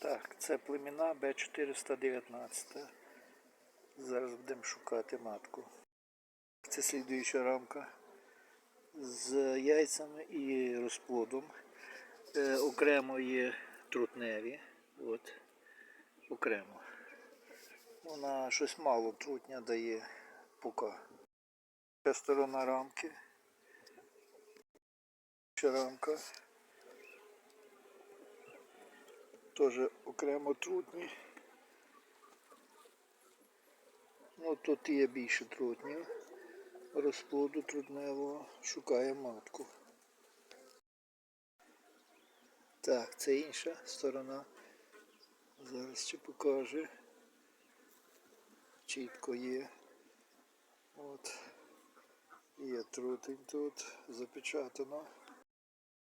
Так, це племена Б419. Зараз будемо шукати матку. Це слідуюча рамка з яйцями і розплодом. Е, окремо є трутневі. От, окремо. Вона щось мало трутня дає поки. Це сторона рамки. Ще рамка. Теж окремо трутні. Ну тут є більше трутнів. Розплоду трутневого. Шукає матку. Так, це інша сторона. Зараз ще покаже. Чітко є. От. Є трутень тут запечатано.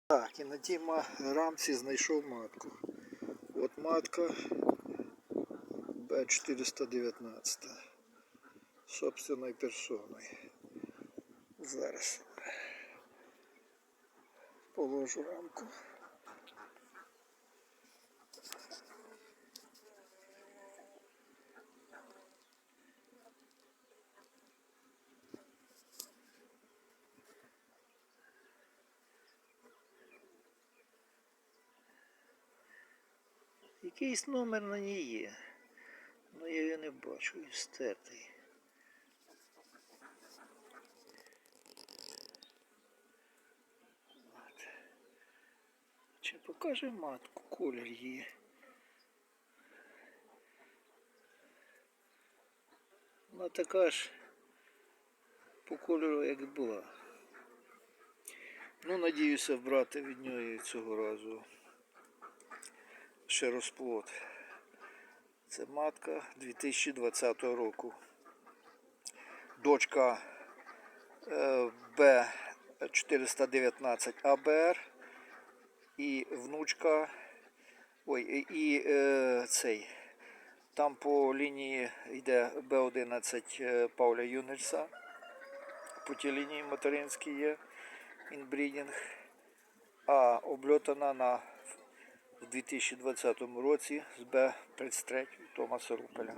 Так, і на тій рамці знайшов матку. От матка Б419. собственной персоной. Зараз положу рамку. Якийсь номер на ній є. Ну я його не бачу, він стертий. От. Чи покаже матку, колір її. Вона така ж по кольору, як була. Ну, надіюся вбрати від нього цього разу ще розплод. Це матка 2020 року. Дочка е, Б419 АБР і внучка. Ой, і, е, цей. Там по лінії йде Б11 е, Пауля Юнельса. По тій лінії материнській є інбрідінг. А обльотана на в 2020 році з Б-33 Томаса Рупеля.